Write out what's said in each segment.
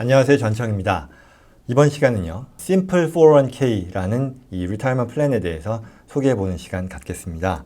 안녕하세요. 전청입니다. 이번 시간은요. Simple 401k라는 이 리타이먼 플랜에 대해서 소개해 보는 시간 갖겠습니다.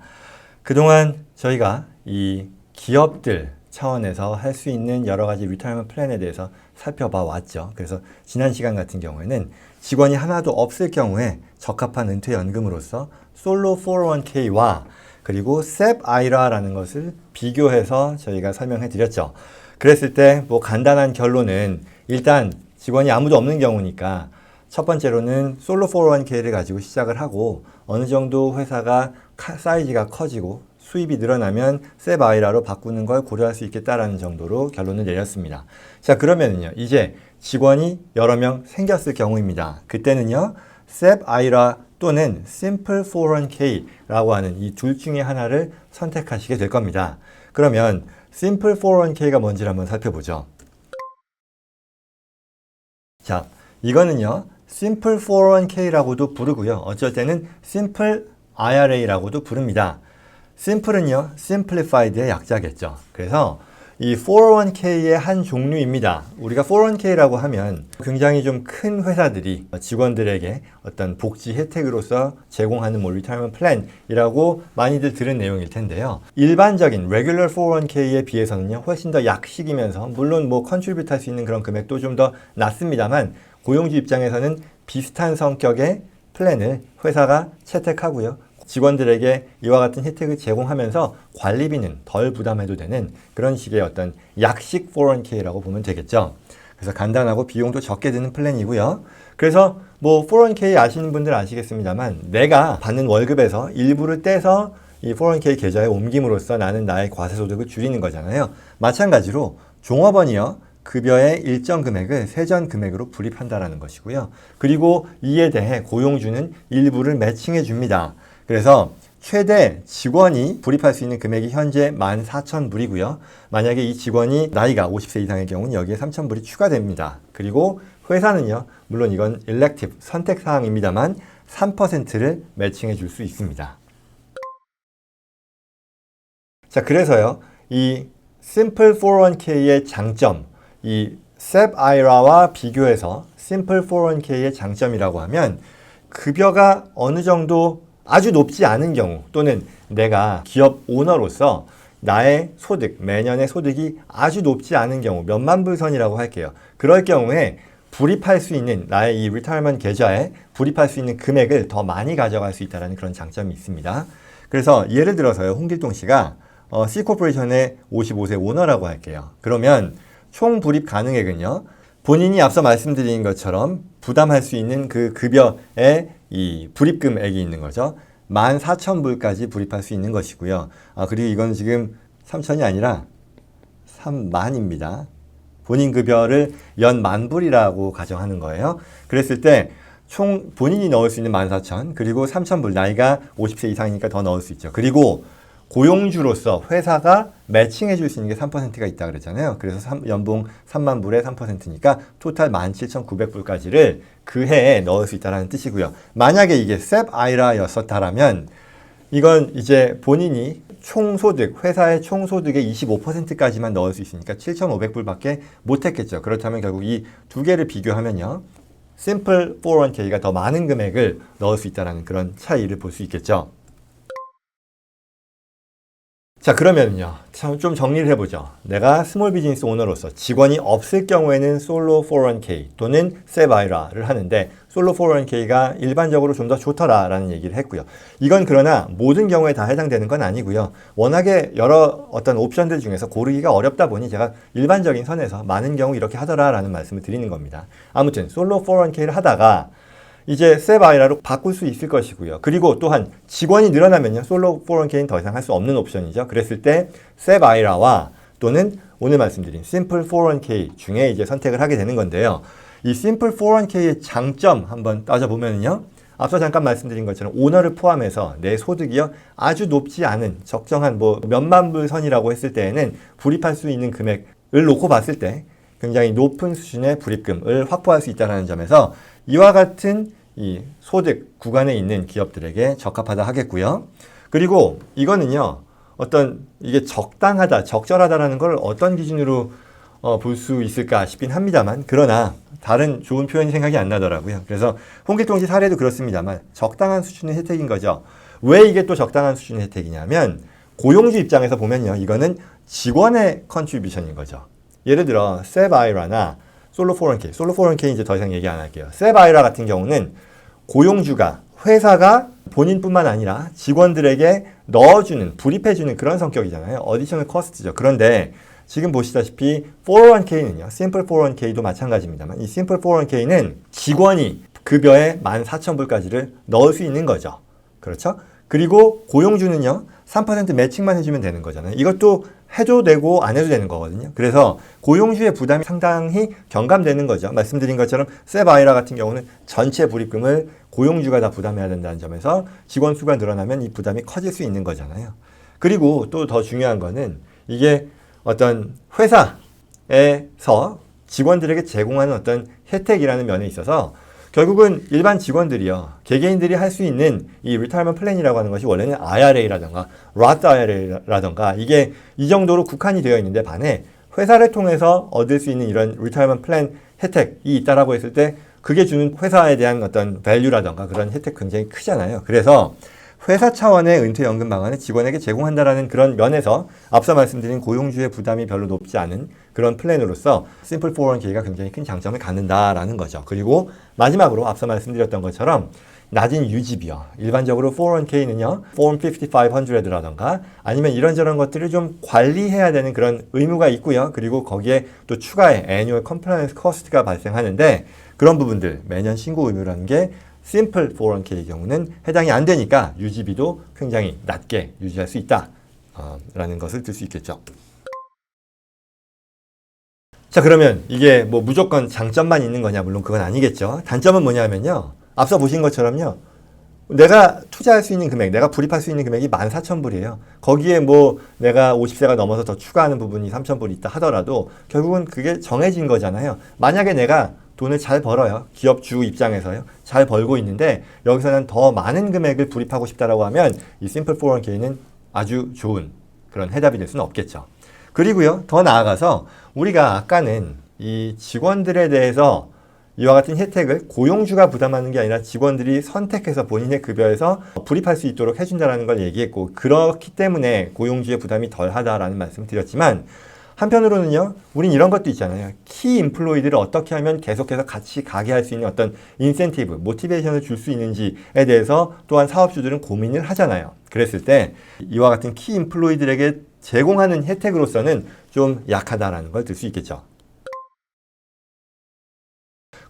그동안 저희가 이 기업들 차원에서 할 수 있는 여러 가지 리타이먼 플랜에 대해서 살펴봐 왔죠. 그래서 지난 시간 같은 경우에는 직원이 하나도 없을 경우에 적합한 은퇴 연금으로서 솔로 401k와 그리고 SEP IRA라는 것을 비교해서 저희가 설명해 드렸죠. 그랬을 때 뭐 간단한 결론은 일단 직원이 아무도 없는 경우니까 첫 번째로는 솔로 401k를 가지고 시작을 하고 어느 정도 회사가 카- 사이즈가 커지고 수입이 늘어나면 셉 아이라로 바꾸는 걸 고려할 수 있겠다라는 정도로 결론을 내렸습니다. 자, 그러면은요. 이제 직원이 여러 명 생겼을 경우입니다. 그때는요. 셉 아이라 또는 심플 401k라고 하는 이 둘 중에 하나를 선택하시게 될 겁니다. 그러면 심플 401k가 뭔지를 한번 살펴보죠. 자, 이거는요. 심플 401k라고도 부르고요. 어쩔 때는 심플 IRA라고도 부릅니다. 심플은요. simplified의 약자겠죠. 그래서 이 401k의 한 종류입니다. 우리가 401k라고 하면 굉장히 좀 큰 회사들이 직원들에게 어떤 복지 혜택으로서 제공하는 뭐 리타이먼 플랜이라고 많이들 들은 내용일 텐데요. 일반적인 레귤러 401k에 비해서는요. 훨씬 더 약식이면서 물론 뭐 컨트리뷰트 할 수 있는 그런 금액도 좀 더 낮습니다만 고용주 입장에서는 비슷한 성격의 플랜을 회사가 채택하고요. 직원들에게 이와 같은 혜택을 제공하면서 관리비는 덜 부담해도 되는 그런 식의 어떤 약식 401k라고 보면 되겠죠. 그래서 간단하고 비용도 적게 드는 플랜이고요. 그래서 뭐 401k 아시는 분들 아시겠습니다만 내가 받는 월급에서 일부를 떼서 이 401k 계좌에 옮김으로써 나는 나의 과세 소득을 줄이는 거잖아요. 마찬가지로 종업원이요. 급여의 일정 금액을 세전 금액으로 불입한다라는 것이고요. 그리고 이에 대해 고용주는 일부를 매칭해 줍니다. 그래서 최대 직원이 불입할 수 있는 금액이 현재 14,000불이고요. 만약에 이 직원이 나이가 50세 이상의 경우는 여기에 3,000불이 추가됩니다. 그리고 회사는요, 물론 이건 elective, 선택 사항입니다만 3%를 매칭해 줄 수 있습니다. 자, 그래서요, 이 Simple 401k의 장점, 이 SEP IRA와 비교해서 Simple 401k의 장점이라고 하면 급여가 어느 정도 아주 높지 않은 경우 또는 내가 기업 오너로서 나의 소득, 매년의 소득이 아주 높지 않은 경우, 몇만 불 선이라고 할게요. 그럴 경우에 불입할 수 있는 나의 이 리타이먼 계좌에 불입할 수 있는 금액을 더 많이 가져갈 수 있다는 그런 장점이 있습니다. 그래서 예를 들어서요, 홍길동 씨가 어, C코퍼레이션의 55세 오너라고 할게요. 그러면 총 불입 가능액은요, 본인이 앞서 말씀드린 것처럼 부담할 수 있는 그 급여의 이 불입금액이 있는 거죠. 14,000불까지 불입할 수 있는 것이고요. 아, 그리고 이건 지금 3천이 아니라 3만입니다. 본인 급여를 연 만불이라고 가정하는 거예요. 그랬을 때 총 본인이 넣을 수 있는 14,000 그리고 3,000불 나이가 50세 이상이니까 더 넣을 수 있죠. 그리고 고용주로서 회사가 매칭해 줄 수 있는 게 3%가 있다 그랬잖아요. 그래서 삼- 연봉 3만 불에 3%니까 토탈 17,900불까지를 그 해에 넣을 수 있다는 뜻이고요. 만약에 이게 셉 아이라였었다라면 이건 이제 본인이 총소득, 회사의 총소득의 25%까지만 넣을 수 있으니까 7,500불밖에 못 했겠죠. 그렇다면 결국 이 두 개를 비교하면요. 심플 401k가 더 많은 금액을 넣을 수 있다는 그런 차이를 볼 수 있겠죠. 자, 그러면요. 참좀 정리를 해보죠. 내가 스몰 비즈니스 오너로서 직원이 없을 경우에는 솔로 401k 또는 세바이라를 하는데 솔로 401k가 일반적으로 좀 더 좋더라라는 얘기를 했고요. 이건 그러나 모든 경우에 다 해당되는 건 아니고요. 워낙에 여러 어떤 옵션들 중에서 고르기가 어렵다 보니 제가 일반적인 선에서 많은 경우 이렇게 하더라라는 말씀을 드리는 겁니다. 아무튼 솔로 401k를 하다가 이제 세바이라로 바꿀 수 있을 것이고요. 그리고 또한 직원이 늘어나면요. 솔로 401k는 더 이상 할 수 없는 옵션이죠. 그랬을 때 세바이라와 또는 오늘 말씀드린 심플 401k 중에 이제 선택을 하게 되는 건데요. 이 심플 401k의 장점 한번 따져보면요. 앞서 잠깐 말씀드린 것처럼 오너를 포함해서 내 소득이요 아주 높지 않은 적정한 뭐 몇만 불 선이라고 했을 때에는 불입할 수 있는 금액을 놓고 봤을 때 굉장히 높은 수준의 불입금을 확보할 수 있다는 점에서 이와 같은 이 소득 구간에 있는 기업들에게 적합하다 하겠고요. 그리고 이거는요, 어떤 이게 적당하다, 적절하다라는 걸 어떤 기준으로 어, 볼 수 있을까 싶긴 합니다만 그러나 다른 좋은 표현이 생각이 안 나더라고요. 그래서 홍길동지 사례도 그렇습니다만 적당한 수준의 혜택인 거죠. 왜 이게 또 적당한 수준의 혜택이냐면 고용주 입장에서 보면요. 이거는 직원의 컨트리뷰션인 거죠. 예를 들어 세바이라나 솔로 포런케이, 솔로 포런케이 이제 더 이상 얘기 안 할게요. 세바이라 같은 경우는 고용주가 회사가 본인뿐만 아니라 직원들에게 넣어주는, 불입해주는 그런 성격이잖아요. 어디셔널 커스트죠. 그런데 지금 보시다시피 401k는요. 심플 401k도 마찬가지입니다만 이 심플 401k는 직원이 급여에 14,000불까지를 넣을 수 있는 거죠. 그렇죠? 그리고 고용주는요. 3% 매칭만 해주면 되는 거잖아요. 이것도 해도 되고 안 해도 되는 거거든요. 그래서 고용주의 부담이 상당히 경감되는 거죠. 말씀드린 것처럼 세바이라 같은 경우는 전체 불입금을 고용주가 다 부담해야 된다는 점에서 직원 수가 늘어나면 이 부담이 커질 수 있는 거잖아요. 그리고 또 더 중요한 거는 이게 어떤 회사에서 직원들에게 제공하는 어떤 혜택이라는 면에 있어서 결국은 일반 직원들이요, 개개인들이 할 수 있는 이 리타이먼 플랜이라고 하는 것이 원래는 IRA라던가 Roth IRA라던가 이게 이 정도로 국한이 되어 있는데 반해 회사를 통해서 얻을 수 있는 이런 리타이먼 플랜 혜택이 있다라고 했을 때 그게 주는 회사에 대한 어떤 밸류라던가 그런 혜택 굉장히 크잖아요. 그래서 회사 차원의 은퇴연금 방안을 직원에게 제공한다라는 그런 면에서 앞서 말씀드린 고용주의 부담이 별로 높지 않은 그런 플랜으로서 심플 401k가 굉장히 큰 장점을 갖는다라는 거죠. 그리고 마지막으로 앞서 말씀드렸던 것처럼 낮은 유지비요. 일반적으로 401k는요, Form 5500라던가 아니면 이런저런 것들을 좀 관리해야 되는 그런 의무가 있고요. 그리고 거기에 또 추가의 Annual Compliance Cost가 발생하는데 그런 부분들 매년 신고 의무라는 게 심플 401k의 경우는 해당이 안 되니까 유지비도 굉장히 낮게 유지할 수 있다. 어, 라는 것을 들 수 있겠죠. 자, 그러면 이게 뭐 무조건 장점만 있는 거냐? 물론 그건 아니겠죠. 단점은 뭐냐면요. 앞서 보신 것처럼요. 내가 투자할 수 있는 금액, 내가 불입할 수 있는 금액이 14,000불이에요. 거기에 뭐 내가 50세가 넘어서 더 추가하는 부분이 3,000불 있다 하더라도 결국은 그게 정해진 거잖아요. 만약에 내가 돈을 잘 벌어요. 기업 주 입장에서요. 잘 벌고 있는데 여기서는 더 많은 금액을 불입하고 싶다라고 하면 이 심플 401k는 아주 좋은 그런 해답이 될 수는 없겠죠. 그리고요. 더 나아가서 우리가 아까는 이 직원들에 대해서 이와 같은 혜택을 고용주가 부담하는 게 아니라 직원들이 선택해서 본인의 급여에서 불입할 수 있도록 해준다라는 걸 얘기했고 그렇기 때문에 고용주의 부담이 덜하다라는 말씀을 드렸지만 한편으로는요, 우린 이런 것도 있잖아요. 키 인플로이드를 어떻게 하면 계속해서 같이 가게 할 수 있는 어떤 인센티브, 모티베이션을 줄 수 있는지에 대해서 또한 사업주들은 고민을 하잖아요. 그랬을 때 이와 같은 키 인플로이들에게 제공하는 혜택으로서는 좀 약하다라는 걸 들 수 있겠죠.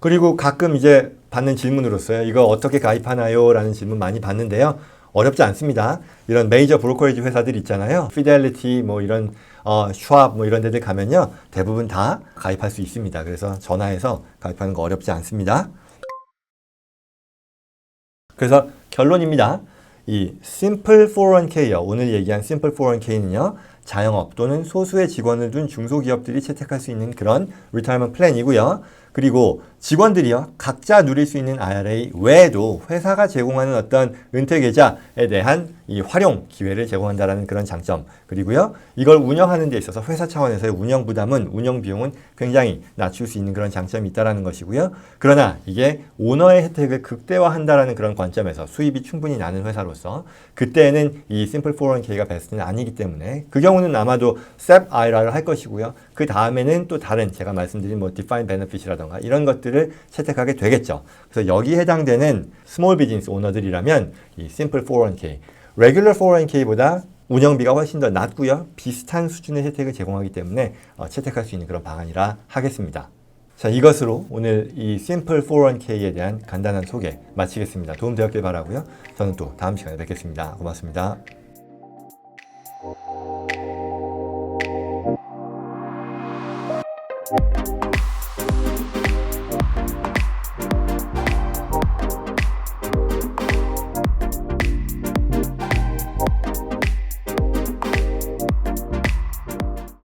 그리고 가끔 이제 받는 질문으로서요. 이거 어떻게 가입하나요? 라는 질문 많이 받는데요. 어렵지 않습니다. 이런 메이저 브로커리지 회사들 있잖아요. 피델리티 뭐 이런 어, 슈압 뭐 이런 데들 가면요. 대부분 다 가입할 수 있습니다. 그래서 전화해서 가입하는 거 어렵지 않습니다. 그래서 결론입니다. 이 심플 401k요. 오늘 얘기한 심플 401k는요. 자영업 또는 소수의 직원을 둔 중소기업들이 채택할 수 있는 그런 리타이먼 플랜이고요. 그리고 직원들이요 각자 누릴 수 있는 IRA 외에도 회사가 제공하는 어떤 은퇴 계좌에 대한 이 활용 기회를 제공한다라는 그런 장점. 그리고요 이걸 운영하는 데 있어서 회사 차원에서의 운영 부담은 운영 비용은 굉장히 낮출 수 있는 그런 장점이 있다라는 것이고요. 그러나 이게 오너의 혜택을 극대화한다라는 그런 관점에서 수입이 충분히 나는 회사로서 그때는 이 심플 401k가 베스트는 아니기 때문에 그 경우는 아마도 SEP IRA를 할 것이고요. 그 다음에는 또 다른 제가 말씀드린 뭐 defined benefit이라 던가 이런 것들을 채택하게 되겠죠. 그래서 여기 해당되는 스몰 비즈니스 오너들이라면 이 심플 401k, 레귤러 401k보다 운영비가 훨씬 더 낮고요. 비슷한 수준의 혜택을 제공하기 때문에 어, 채택할 수 있는 그런 방안이라 하겠습니다. 자, 이것으로 오늘 이 심플 401k에 대한 간단한 소개 마치겠습니다. 도움 되었길 바라고요. 저는 또 다음 시간에 뵙겠습니다. 고맙습니다.